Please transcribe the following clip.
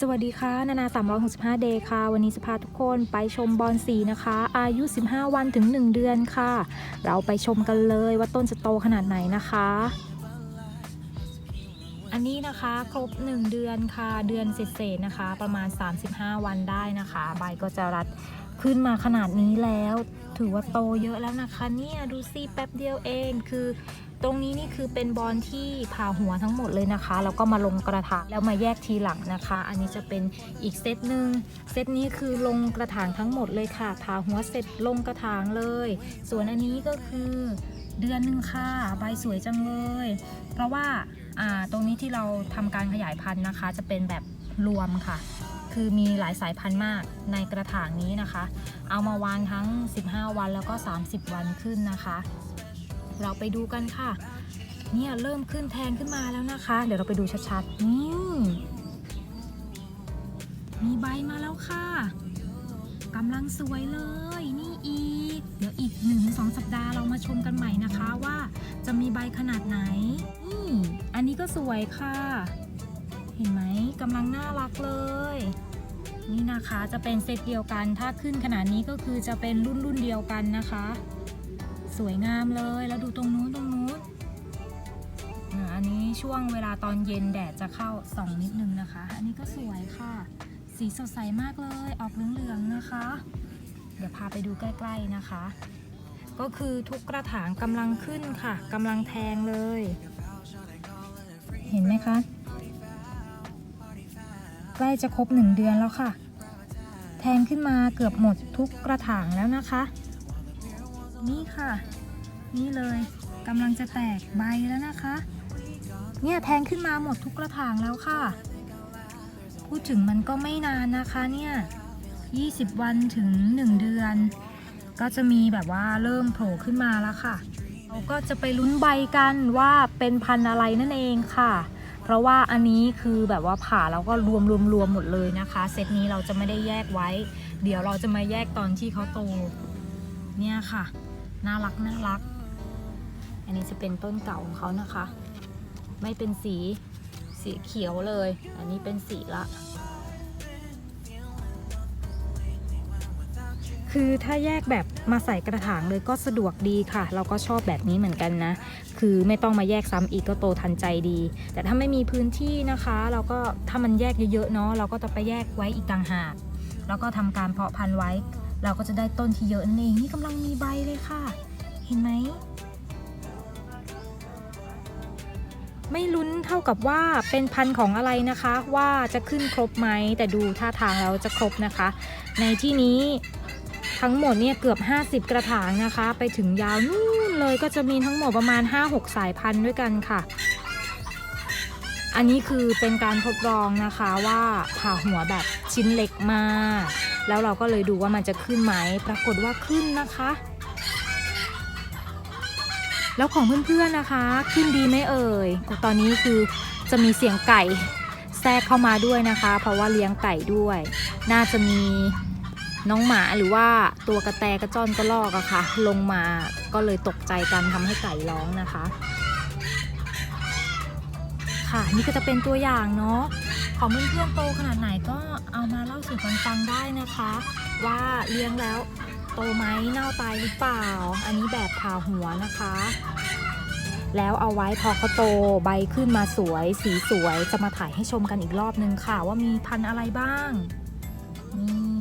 สวัสดีค่ะ นานา 365 เดย์ค่ะ วันนี้จะพาทุกคนไปชมบอลสีนะคะ อายุ 15 วันถึง 1 เดือนค่ะ เราไปชมกันเลยว่าต้นจะโตขนาดไหนนะคะ อันนี้นะคะครบ 1 เดือนค่ะ เดือนเศษๆนะคะ ประมาณ 35 วันได้นะคะ ใบก็จะรัด ขึ้นมาขนาดนี้แล้ว ถือว่าโตเยอะแล้วนะคะ เนี่ยดูสิแป๊บเดียวเองคือ ตรงนี้นี่คือเป็นบอลที่ผ่าหัวทั้งหมดเลยนะคะแล้วก็มาลงกระถางแล้วมาแยกทีหลังนะคะ อันนี้จะเป็นอีกเซตหนึ่งเซตนี้คือลงกระถางทั้งหมดเลยค่ะผ่าหัวเสร็จลงกระถางเลย ส่วนอันนี้ก็คือเดือนหนึ่งค่ะ ใบสวยจังเลย เพราะว่าอ่าตรงนี้ที่เราทำการขยายพันธุ์นะคะ จะเป็นแบบรวมค่ะ คือมีหลายสายพันธุ์มากในกระถางนี้นะคะ เอามาวางทั้ง 15 วันแล้วก็ 30 วันขึ้นนะคะ เราไปดูกันค่ะ เนี่ยเริ่มขึ้นแทงขึ้นมาแล้วนะคะ เดี๋ยวเราไปดูชัดๆนี่มีใบมาแล้วค่ะกำลังสวยเลย นี่อีก เดี๋ยวอีก1นถึงสสัปดาห์เรามาชมกันใหม่นะคะว่าจะมีใบขนาดไหนนี่อันนี้ก็สวยค่ะ เห็นไหมกำลังน่ารักเลย นี่นะคะจะเป็นเซตเดียวกัน ถ้าขึ้นขนาดนี้ก็คือจะเป็นรุ่นรุ่นเดียวกันนะคะ สวยงามเลยแล้วดูตรงนู้นตรงนู้นอันนี้ช่วงเวลาตอนเย็นแดดจะเข้าส่องนิดนึงนะคะ อันนี้ก็สวยค่ะ สีสดใสมากเลยออกเหลืองๆนะคะ เดี๋ยวพาไปดูใกล้ ๆนะคะ ก็คือทุกกระถางกำลังขึ้นค่ะกำลังแทงเลย เห็นไหมคะ ใกล้จะครบหนึ่งเดือนแล้วค่ะ แทงขึ้นมาเกือบหมดทุกกระถางแล้วนะคะ นี่ค่ะ นี่เลยกำลังจะแตกใบแล้วนะคะ เนี่ยแทงขึ้นมาหมดทุกกระถางแล้วค่ะ พูดถึงมันก็ไม่นานนะคะเนี่ย 20 วันถึง 1 เดือน ก็จะมีแบบว่าเริ่มโผล่ขึ้นมาแล้วค่ะเราก็จะไปลุ้นใบกันว่าเป็นพันธุ์อะไรนั่นเองค่ะ เพราะว่าอันนี้คือแบบว่าผ่าแล้วก็รวมรวมรวมหมดเลยนะคะ เซตนี้เราจะไม่ได้แยกไว้ เดี๋ยวเราจะมาแยกตอนที่เขาโต เนี่ยค่ะ น่ารักน่ารัก อันนี้จะเป็นต้นเก่าของเขานะคะ ไม่เป็นสีสีเขียวเลย อันนี้เป็นสีละ คือถ้าแยกแบบมาใส่กระถางเลยก็สะดวกดีค่ะ เราก็ชอบแบบนี้เหมือนกันนะ คือไม่ต้องมาแยกซ้ำอีกก็โตทันใจดี แต่ถ้าไม่มีพื้นที่นะคะ เราก็ถ้ามันแยกเยอะๆเนาะเราก็จะไปแยกไว้อีกต่างหาก แล้วก็ทำการเพาะพันธุ์ไว้ เราก็จะได้ต้นที่เยอะนั่นเองนี่กำลังมีใบเลยค่ะ เห็นไหมไม่ลุ้นเท่ากับว่าเป็นพันธุ์ของอะไรนะคะ ว่าจะขึ้นครบไหมแต่ดูท่าทางแล้วจะครบนะคะ ในที่นี้ ทั้งหมดเนี่ยเกือบ 50 กระถางนะคะ ไปถึงยาวนู่นเลยก็จะมีทั้งหมดประมาณ 5-6 สายพันธุ์ด้วยกันค่ะ อันนี้คือเป็นการทดลองนะคะว่าผ่าหัวแบบชิ้นเล็กมากแล้วเราก็เลยดูว่ามันจะขึ้นไหม ปรากฏว่าขึ้นนะคะ แล้วของเพื่อนๆนะคะ ขึ้นดีไหมเอ่ยตอนนี้คือจะมีเสียงไก่แทรกเข้ามาด้วยนะคะ เพราะว่าเลี้ยงไก่ด้วย น่าจะมี น้องหมาหรือว่าตัวกระแตกระจอนกระลอกอะค่ะ ลงมาก็เลยตกใจกันทำให้ไก่ร้องนะคะ ค่ะนี่ก็จะเป็นตัวอย่างเนาะของเพื่อนๆโตขนาดไหนก็เอามาเล่าสู่กันฟังได้นะคะ ว่าเลี้ยงแล้วโตไหมเน่าตายหรือเปล่า อันนี้แบบผ่าหัวนะคะ แล้วเอาไว้พอเขาโตใบขึ้นมาสวย สีสวยจะมาถ่ายให้ชมกันอีกรอบนึงค่ะ ว่ามีพันธุ์อะไรบ้างนี่